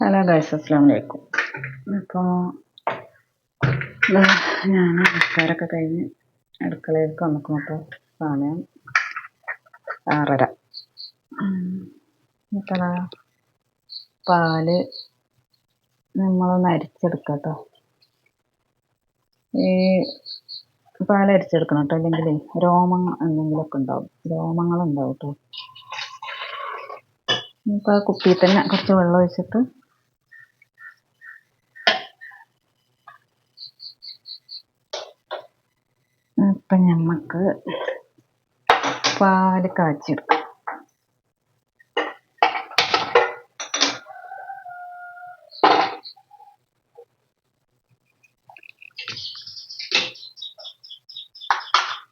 Hello guys അസ്സാം വലൈക്കും അപ്പോൾ ഞാൻ നമസ്കാരമൊക്കെ കഴിഞ്ഞ് അടുക്കളയിലേക്ക് വന്നിക്കും അപ്പോൾ സമയം ആറര. ഇപ്പോൾ പാൽ നമ്മളൊന്ന് അരിച്ചെടുക്കാം കേട്ടോ ഈ പാൽ അരിച്ചെടുക്കണം കേട്ടോ അല്ലെങ്കിൽ രോമങ്ങൾ എന്തെങ്കിലുമൊക്കെ ഉണ്ടാവും. രോമങ്ങളുണ്ടാവും കേട്ടോ ഇപ്പോൾ ആ കുപ്പിയിൽ തന്നെ കുറച്ച് വെള്ളം ഒഴിച്ചിട്ട് ഇപ്പം നമുക്ക് പാൽ കാച്ചിയെടുക്കാം.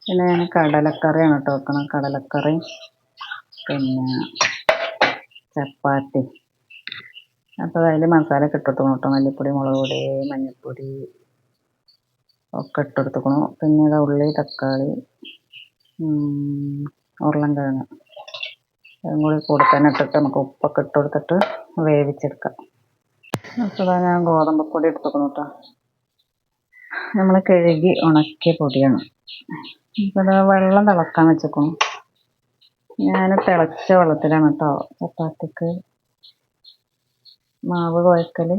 പിന്നെ ഞാൻ കടലക്കറിയാണ് കേട്ടോ വെക്കണം കടലക്കറി പിന്നെ ചപ്പാത്തി. അപ്പോൾ അതിൽ മസാല ഇട്ടെടുക്കണം കേട്ടോ. മല്ലിപ്പൊടി മുളക് പൊടി മഞ്ഞൾപ്പൊടി ഒക്കെ ഇട്ടെടുക്കണം പിന്നെ ഇതാ ഉള്ളി തക്കാളി ഉരുളൻകിഴങ്ങ് അതും കൂടി കൂടെ തന്നെ ഇട്ടിട്ട് നമുക്ക് ഉപ്പൊക്കെ ഇട്ട് കൊടുത്തിട്ട് വേവിച്ചെടുക്കാം അപ്പോൾ ഞാൻ ഗോതമ്പ് പൊടി എടുത്തുക്കണു കേട്ടോ നമ്മൾ കഴുകി ഉണക്കിയ പൊടിയാണ്. ഇപ്പോൾ വെള്ളം തിളക്കാൻ വെച്ചേക്കണം ഞാൻ തിളച്ച വെള്ളത്തിലാണ് കേട്ടോ ചപ്പാത്തിക്ക് മാവ് കുഴക്കൽ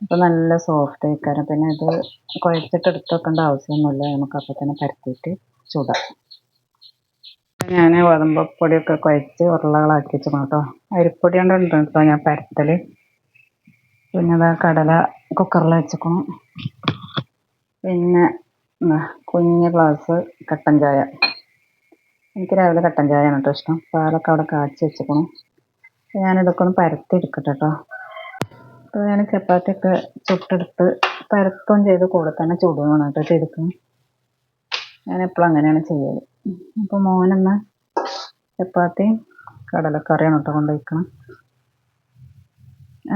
അപ്പോൾ നല്ല സോഫ്റ്റ് ആയിക്കാരം. പിന്നെ ഇത് കുഴച്ചിട്ട് എടുത്ത് വെക്കേണ്ട ആവശ്യമൊന്നുമില്ല. നമുക്ക് അപ്പം തന്നെ പരത്തിയിട്ട് ചൂടാം. ഞാൻ ഗോതമ്പപ്പൊടിയൊക്കെ കുഴച്ച് ഉരുളകളാക്കി വെച്ചു കേട്ടോ അരിപ്പൊടി കൊണ്ടുണ്ട് ഞാൻ പരത്തൽ പിന്നെ അതാ കടല കുക്കറിൽ വെച്ചേക്കണം. പിന്നെ കുഞ്ഞ് ഗ്ലാസ് കട്ടൻ ചായ. എനിക്ക് രാവിലെ കട്ടൻ ചായയാണ് കേട്ടോ ഇഷ്ടം. പാലൊക്കെ അവിടെ കാച്ചി വെച്ചേക്കണം. ഞാനിതൊക്കെ ഒന്ന് പരത്തി എടുക്കട്ടെ കേട്ടോ അപ്പോൾ ഞാൻ ചപ്പാത്തിയൊക്കെ ചുട്ടെടുത്ത് പരത്തം ചെയ്ത് കൂടെ തന്നെ ചുടുകയാണ് കേട്ടോ ചെയ്തിരിക്കുന്നത് ഞാൻ എപ്പോഴും അങ്ങനെയാണ് ചെയ്യൽ. അപ്പോൾ മോനെന്ന് ചപ്പാത്തിയും കടലക്കറിയാണ് കേട്ടോ കൊണ്ടുപോയിക്കണം.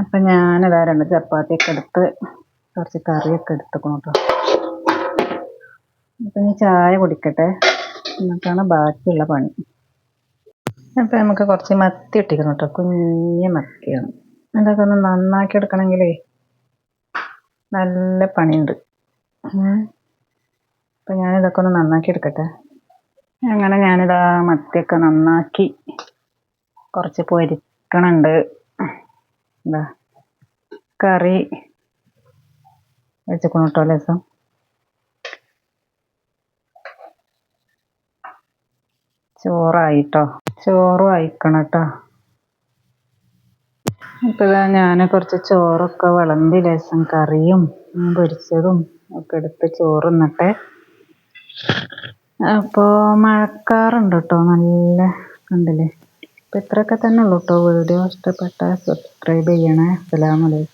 അപ്പം ഞാനിതാ രണ്ട് ചപ്പാത്തിയൊക്കെ എടുത്ത് കുറച്ച് കറിയൊക്കെ എടുത്തേക്കണം കേട്ടോ. അപ്പം ഞാൻ ചായ കുടിക്കട്ടെ. എന്നിട്ടാണ് ബാക്കിയുള്ള പണി. അപ്പം നമുക്ക് കുറച്ച് മത്തി ഇട്ടിരിക്കണം കേട്ടോ. കുഞ്ഞ് മത്തിയാണ്. ഇതൊക്കെ ഒന്ന് നന്നാക്കി എടുക്കണമെങ്കിലേ നല്ല പണിയുണ്ട്. അപ്പം ഞാനിതൊക്കെ ഒന്ന് നന്നാക്കി എടുക്കട്ടെ. അങ്ങനെ ഞാനിതാ മത്തിയൊക്കെ നന്നാക്കി കുറച്ച് പൊരിക്കണുണ്ട്. എന്താ കറി വെച്ചേക്കണം കേട്ടോ ലേസം. ചോറായിട്ടോ? ചോറും അയക്കണം കേട്ടോ ഇതാ ഞാൻ കുറച്ച് ചോറൊക്കെ വിളമ്പി ലേശം കറിയും പൊരിച്ചതും ഒക്കെ എടുത്ത് ചോറ് തിന്നട്ടെ അപ്പോൾ മഴക്കാറുണ്ട് കേട്ടോ നല്ല കണ്ടില്ലേ? അപ്പോൾ ഇത്രയൊക്കെ തന്നെ ഉള്ളൂ കേട്ടോ വീഡിയോ. ഇഷ്ടപ്പെട്ട സബ്സ്ക്രൈബ് ചെയ്യണേ. അസ്സലാമലൈക്കും